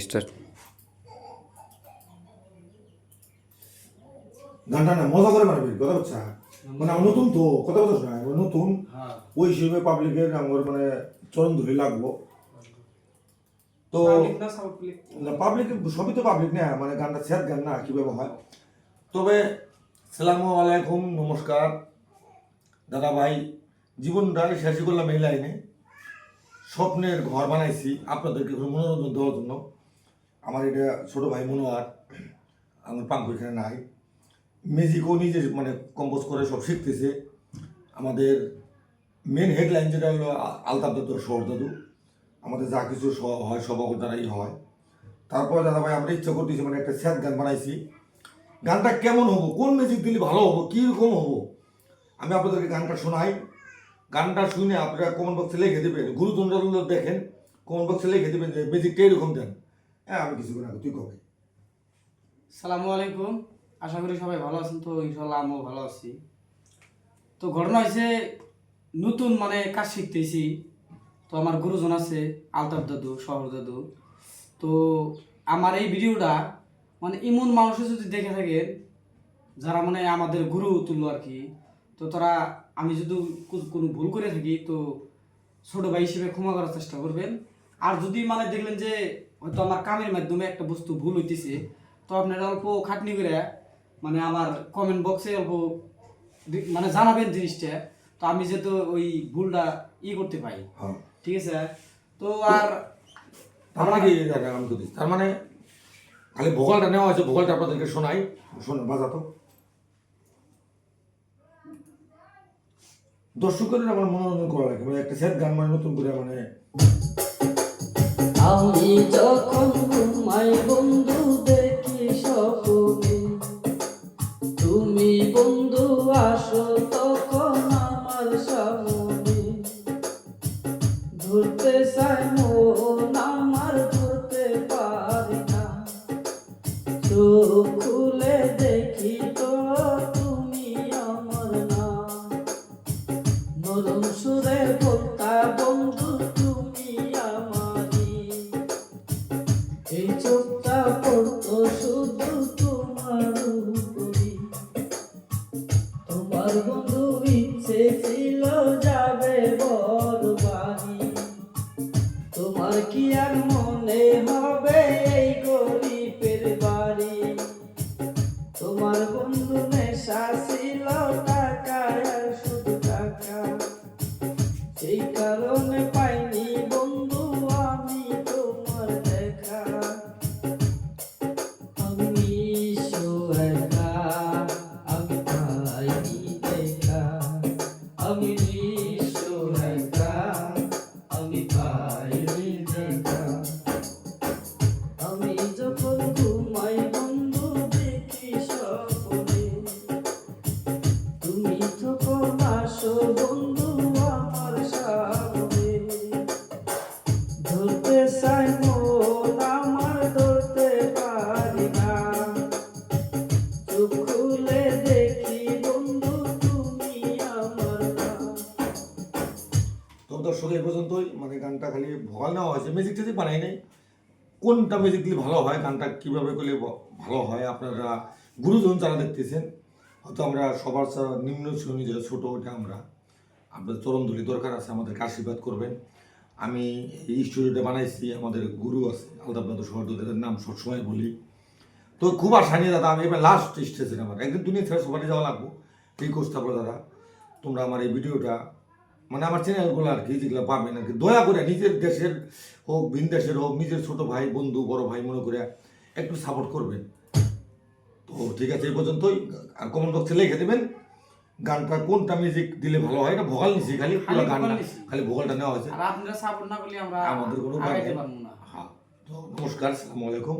Start গানটা না মজা করে মারবি কথা বলছা মানে নতুন তো কথা বলছ না নতুন হ্যাঁ। ওই হিসেবে পাবলিকের আমার মানে চরণ ধরে লাগবো। তো পাবলিক সবই তো পাবলিক না মানে গানটা স্যার গান না কীভাবে হয়? তবে সালামু আলাইকুম নমস্কার। দাদা ভাই জীবনটা শেষ করলাম এই লাইনে। স্বপ্নের ঘর বানাইছি আপনাদেরকে মনোরঞ্জন দেওয়ার জন্য। আমার এটা ছোটো ভাই মনোয়ার আমার পাঙ্ক এখানে নাই। মিউজিকও নিজে মানে কম্পোজ করে সব শিখতেছে। আমাদের মেন হেডলাইন যেটা হলো আলতাফ দাদু শহর দাদু। আমাদের যা কিছু হয়, সব দ্বারাই হয়। তারপরে দাদা ভাই, আমরা ইচ্ছা করতেছি মানে একটা স্যাড গান বানাইছি। গানটা কেমন হব? কোন মিউজিক দিলে ভালো হব? কীরকম হব? আমি আপনাদেরকে গানটা শোনাই। গানটা শুনে আপনারা কমেন্ট বক্সে লিখে দেবেন। গুরুজনরা দেখেন। কমেন্ট বক্সে লিখে দেবেন যে মিউজিকটা এরকম দেন। হ্যাঁ আমি কিছু না তুই কবে সালামু আলাইকুম। আশা করি সবাই ভালো আছেন তো ইনশাল্লাহ আমিও ভালো আছি। তো ঘটনা হয়েছে নতুন মানে কাজ শিখতেছি। তো আমার গুরুজন আছে, আলতাফ দাদু, শহর দাদু। তো আমার এই ভিডিওটা মানে এমন মানুষের যদি দেখে থাকেন, যারা মানে আমাদের গুরু তুল্য আর কি, তো তারা, আমি যদি কোনো ভুল করে থাকি, তো ছোট ভাই হিসেবে ক্ষমা করার চেষ্টা করবেন। আর যদি মানে দেখলেন যে হয়তো আমার কামের মাধ্যমে একটা বস্তু ভুল হইতেছে। তো আপনারা অল্প খাটনি করে মানে আমার কমেন্ট বক্সে অল্প মানে জানাবেন জিনিসটা। তো আমি যেহেতু ওই ভুলটা ই করতে পাই হ্যাঁ। ঠিক আছে? তো আর তার মানে আমি তো তার মানে খালি ভোকালটা নেওয়া হয়েছে ভোকালটা আপনাদেরকে শোনাই। শোনেন বাজাতো দর্শকের আমার মনোরঞ্জন করা লাগে। মানে একটা স্যাড গান মানে নতুন করে মানে আমি যখন ঘুমাই বন্ধু দেখি স্বপ্নে। তুমি বন্ধু আসো চোখটা পড়তো শুধু তখন আসো বন্ধু পর্যন্তই। মানে গানটা খালি ভোকাল নেওয়া হয়েছে। মিউজিক টিউজিক বানাই নাই। কোনটা মিউজিক দিলে ভালো হয়? গানটা কীভাবে করলে ভালো হয়? আপনারা গুরুজন যারা দেখতেছেন হয়তো আমরা সবার নিম্ন শ্রেণি যে ছোটো, ওটা আমরা। আপনাদের চরণধুলি দরকার আছে, আমাদেরকে আশীর্বাদ করবেন। আমি এই স্টুডিওটা বানাইছি, আমাদের গুরু আছে আলতাবনাথ সহরদের নাম সবসময় বলি। তো খুব আশা নিয়ে দাদা, আমি এবার লাস্ট স্টেজে আমার একদিন দুনিয়া ছেড়ে সবারই যাওয়া লাগবো। কোর্সটা করে দাদা? তোমরা আমার এই ভিডিওটা মানে আমার চ্যানেলগুলো আর কি, যেগুলো পাবেন আর কি, দয়া করে নিজের দেশের হোক, ভিন দেশের হোক, নিজের ছোট ভাই, বন্ধু, বড় ভাই, মনে করে একটু সাপোর্ট করবেন। তো ঠিক আছে এই পর্যন্তই। আর কমেন্ট বক্সে লিখে দেবেন গানটা কোনটা মিউজিক দিলে ভালো হয় না ভোগাল নিছি খালি পুরো খালি গানটা খালি ভোকালটা নেওয়া হয়েছে। আর আপনারা সাপোর্ট না করলে আমরা আমাদের কোনো কাজ হবে না। হ্যাঁ তো নমস্কার আসসালামু আলাইকুম।